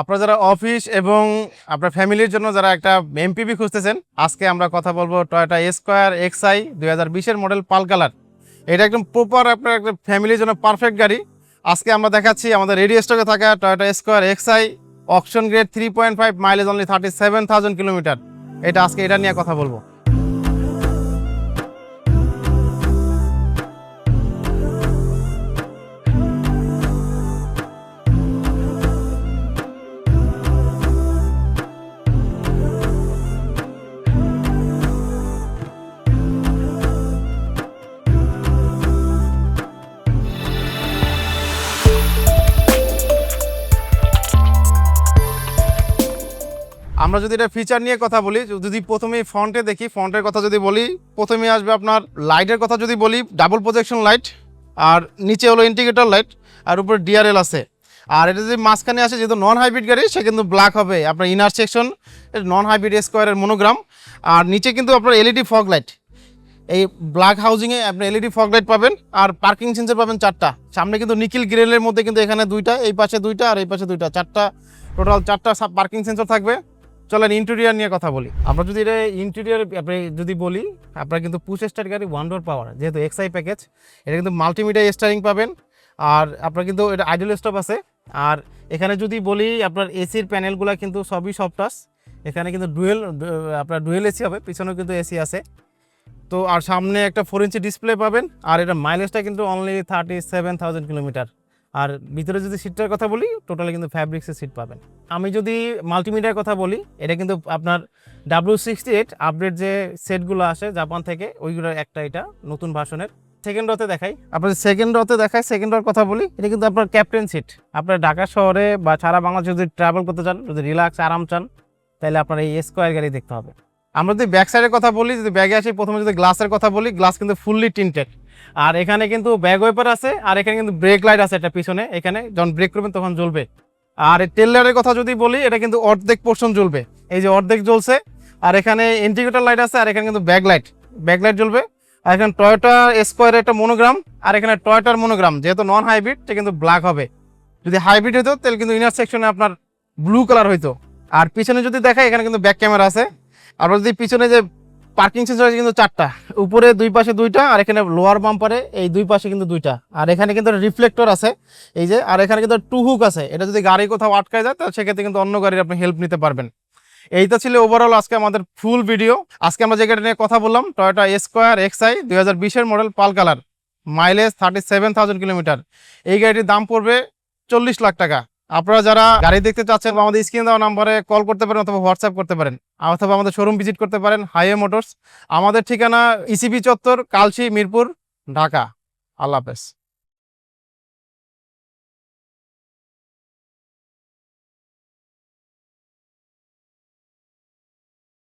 আপনারা যারা অফিস এবং আপনার ফ্যামিলির জন্য যারা একটা এমপিবি খুঁজতেছেন, আজকে আমরা কথা বলব টয়োটা স্কোয়ার এক্সআই দুই হাজার বিশের মডেল পাল কালার। এটা একদম প্রপার আপনার একটা ফ্যামিলির জন্য পারফেক্ট গাড়ি। আজকে আমরা দেখাচ্ছি আমাদের রেডিও স্টকে থাকা Toyota Esquire Xi auction grade three point five mileage only thirty seven thousand kilometre এটা আজকে এটা নিয়ে কথা বলব। আমরা যদি এটা ফিচার নিয়ে কথা বলি, যদি প্রথমে ফ্রন্টে দেখি ফ্রন্টের কথা যদি বলি প্রথমে আসবে আপনার লাইটের কথা যদি বলি ডাবল প্রজেকশন লাইট আর নিচে হলো ইন্ডিকেটর লাইট আর উপরে ডিআরএল আছে। আর এটা যদি মাঝখানে আসে, যেহেতু নন হাইব্রিড গাড়ি, সে কিন্তু ব্ল্যাক হবে। আপনার ইনার সেকশন নন হাইব্রিড স্কোয়ারের মনোগ্রাম আর নিচে কিন্তু আপনার এলইডি ফগ লাইট এই ব্ল্যাক হাউজিংয়ে আপনি এলইডি ফগ লাইট পাবেন, আর পার্কিং সেন্সার পাবেন চারটা। সামনে কিন্তু নিকিল গ্রিলের মধ্যে কিন্তু এখানে দুইটা, এই পাশে দুইটা, আর এই পাশে দুইটা। চারটা টোটাল চারটা পার্কিং সেন্সার থাকবে। চলেন ইন্টেরিয়ার নিয়ে কথা বলি। আমরা যদি এটা ইন্টেরিয়ার আপনি যদি বলি, আপনার কিন্তু পুশ স্টার গাড়ি ওয়ান ডোর পাওয়ার যেহেতু এক্সআই প্যাকেজ এটা কিন্তু মাল্টিমিডিয়া স্টারিং পাবেন। আর আপনার কিন্তু এটা আইডল স্টপ আছে। আর এখানে যদি বলি, আপনার এসির প্যানেলগুলো কিন্তু সবই সব টাচ এখানে কিন্তু ডুয়েল আপনার ডুয়েল এসি হবে, পিছনেও কিন্তু এসি আছে। তো আর সামনে একটা ফোর ইঞ্চি ডিসপ্লে পাবেন। আর এটা মাইলেজটা কিন্তু only thirty seven thousand kilometre আর ভিতরে যদি সিটটার কথা বলি টোটালি কিন্তু ফ্যাব্রিক্সের সিট পাবেন। আমি যদি মাল্টিমিডিয়ার কথা বলি, এটা কিন্তু আপনার ডাব্লিউ সিক্সটি এইট আপডেট যে সেটগুলো আসে জাপান থেকে, ওইগুলোর একটা এটা নতুন ভার্সনের সেকেন্ড রতে দেখাই। আপনার সেকেন্ড রতে দেখাই সেকেন্ড রর কথা বলি, এটা কিন্তু আপনার ক্যাপ্টেন সিট আপনার ঢাকা শহরে বা সারা বাংলাদেশে যদি ট্রাভেল করতে চান, যদি রিল্যাক্স আরাম চান, তাহলে আপনার এই স্কোয়ার গাড়ি দেখতে হবে। আমরা যদি ব্যাক সাইডের কথা বলি, যদি ব্যাগে আসি, প্রথমে যদি গ্লাসের কথা বলি গ্লাস কিন্তু ফুললি টিন্টেড আর এখানে কিন্তু ব্যাগ ওয়েপার আছে, আর এখানে কিন্তু ব্রেক লাইট আছে এটা পিছনে। এখানে যখন ব্রেক করবেন তখন জ্বলবে। আর টেল লাইটের কথা যদি বলি, এটা কিন্তু অর্ধেক পোর্শন জ্বলবে। এই যে অর্ধেক জ্বলছে, আর এখানে ইন্ডিকেটর লাইট আছে, আর এখানে কিন্তু ব্যাক লাইট ব্যাক লাইট জ্বলবে। আর এখানে টয়োটা স্কোয়ারের একটা মনোগ্রাম আর এখানে টয়োটার মনোগ্রাম যেহেতু নন হাইব্রিড এটা কিন্তু ব্ল্যাক হবে। যদি হাইব্রিড হতো তাহলে কিন্তু ইনার সেকশনে আপনার ব্লু কালার হইতো। আর পিছনে যদি দেখাই, এখানে কিন্তু ব্যাক ক্যামেরা আছে। আর যদি পিছনে যে পার্কিং সেন্সর আছে কিন্তু চারটা। উপরে দুই পাশে দুইটা, আর এখানে লোয়ার বাম্পারে এই দুই পাশে কিন্তু দুইটা। আর এখানে কিন্তু রিফ্লেক্টর আছে, এই যে, আর এখানে কিন্তু টু হুক আছে। এটা যদি গাড়ি কোথাও আটকায় যায়, তাহলে সেক্ষেত্রে কিন্তু অন্য গাড়ির আপনি হেল্প নিতে পারবেন। এইটা ছিল ওভারঅল আজকে আমাদের ফুল ভিডিও আজকে আমরা যে গাড়ি নিয়ে কথা বললাম টয়োটা স্কোয়ার এক্সআই দুই হাজার model pearl colour. Mileage thirty seven thousand kilometre এই গাড়িটির দাম পড়বে চল্লিশ লাখ টাকা। আপনারা যারা গাড়ি দেখতে চাচ্ছেন আমাদের স্ক্রিনে দেওয়া নাম্বারে কল করতে পারেন অথবা হোয়াটসঅ্যাপ করতে পারেন, অথবা আমাদের শোরুম ভিজিট করতে পারেন হাইওয়ে মোটরস আমাদের ঠিকানা ইসিবি চত্বর, কালশি, মিরপুর, ঢাকা। আল্লাহ হাফেজ।